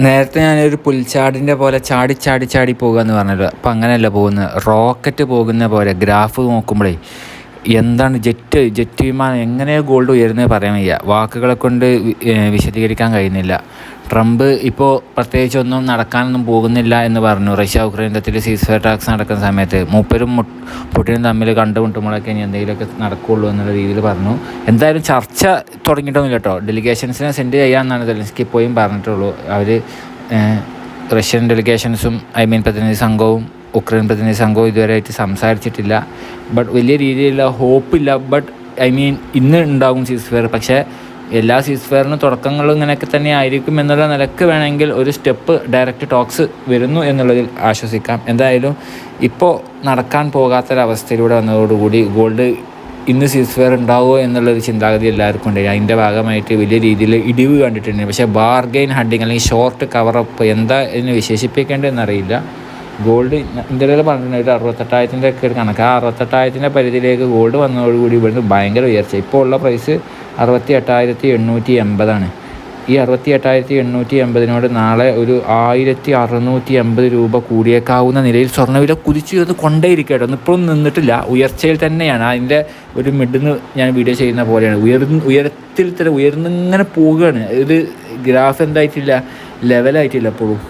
നേരത്തെ ഞാനൊരു പുൽച്ചാടിന്റെ പോലെ ചാടി ചാടി ചാടി പോകുക എന്ന് പറഞ്ഞല്ലോ. അപ്പം അങ്ങനെയല്ല പോകുന്നത്. റോക്കറ്റ് പോകുന്ന പോലെ ഗ്രാഫ് നോക്കുമ്പോഴേ എന്താണ് ജെറ്റ് ജെറ്റ് വിമാനം എങ്ങനെയാണ് ഗോൾഡ് ഉയരുന്നത് പറയാൻ വയ്യ. വാക്കുകളെ കൊണ്ട് വിശദീകരിക്കാൻ കഴിയുന്നില്ല. ട്രംപ് ഇപ്പോൾ പ്രത്യേകിച്ചൊന്നും നടക്കാനൊന്നും പോകുന്നില്ല എന്ന് പറഞ്ഞു. റഷ്യ ഉക്രൈൻ യുദ്ധത്തിൽ സീസ്ഫയർ ടാക്സ് നടക്കുന്ന സമയത്ത് മൂപ്പരും പുട്ടിനും തമ്മിൽ കണ്ടുമുട്ടുമ്പോഴൊക്കെ ഇനി എന്തെങ്കിലുമൊക്കെ നടക്കുകയുള്ളൂ എന്നുള്ള രീതിയിൽ പറഞ്ഞു. എന്തായാലും ചർച്ച തുടങ്ങിയിട്ടൊന്നുമില്ല കേട്ടോ. ഡെലിഗേഷൻസിനെ സെൻഡ് ചെയ്യാമെന്നാണ് തെലിസ്കി പോയും പറഞ്ഞിട്ടുള്ളൂ. അവർ റഷ്യൻ ഡെലിഗേഷൻസും ഐ മീൻ പ്രതിനിധി സംഘവും ഉക്രൈൻ പ്രതിനിധി സംഘവും ഇതുവരെയായിട്ട് സംസാരിച്ചിട്ടില്ല. ബട്ട് വലിയ രീതിയിലുള്ള ഹോപ്പില്ല. ബട്ട് ഐ മീൻ ഇന്ന് ഉണ്ടാകും സീസ് ഫെയർ പക്ഷേ എല്ലാ സീസ് ഫെയറിനും തുടക്കങ്ങളും ഇങ്ങനെയൊക്കെ തന്നെ ആയിരിക്കും എന്നുള്ള നിലയ്ക്ക് വേണമെങ്കിൽ ഒരു സ്റ്റെപ്പ് ഡയറക്റ്റ് ടോക്സ് വരുന്നു എന്നുള്ളതിൽ ആശ്വസിക്കാം. എന്തായാലും ഇപ്പോൾ നടക്കാൻ പോകാത്തൊരവസ്ഥയിലൂടെ വന്നതോടുകൂടി ഗോൾഡ് ഇന്ന് സീസ് ഫെയർ ഉണ്ടാവുമോ എന്നുള്ളൊരു ചിന്താഗതി എല്ലാവർക്കും ഉണ്ട്. അതിന്റെ ഭാഗമായിട്ട് വലിയ രീതിയിൽ ഇടിവ് കണ്ടിട്ടുണ്ട്. പക്ഷേ ബാർഗെയിൻ ഹണ്ടിങ് അല്ലെങ്കിൽ ഷോർട്ട് കവറപ്പ് എന്താ ഇതിനെ വിശേഷിപ്പിക്കേണ്ടതെന്നറിയില്ല. ഗോൾഡ് ഇന്ത്യയിൽ പറഞ്ഞിട്ടുണ്ട് ഒരു അറുപത്തെട്ടായിരത്തിന്റെ ഒക്കെ ഒരു കണക്ക്. ആ അറുപത്തെട്ടായിരത്തിന്റെ പരിധിയിലേക്ക് ഗോൾഡ് വന്നതോടുകൂടി ഇവിടുന്ന് ഭയങ്കര ഉയർച്ച. ഇപ്പോൾ ഉള്ള പ്രൈസ് അറുപത്തി എട്ടായിരത്തി എണ്ണൂറ്റി എൺപതാണ് ഈ അറുപത്തി എട്ടായിരത്തി എണ്ണൂറ്റി എൺപതിനോട് നാളെ ഒരു ആയിരത്തി അറുന്നൂറ്റി എൺപത് രൂപ കൂടിയേക്കാവുന്ന നിലയിൽ സ്വർണവില കുതിച്ചു വന്ന് കൊണ്ടേയിരിക്കട്ടോ. ഇപ്പോഴും നിന്നിട്ടില്ല. ഉയർച്ചയിൽ തന്നെയാണ്. അതിന്റെ ഒരു മിഡിന്ന് ഞാൻ വീഡിയോ ചെയ്യുന്ന പോലെയാണ്. ഉയർന്ന് ഉയരത്തിൽ തന്നെ ഉയർന്നിങ്ങനെ പോവുകയാണ്. ഇത് ഗ്രാഫ് എന്തായിട്ടില്ല? ലെവലായിട്ടില്ല എപ്പോഴും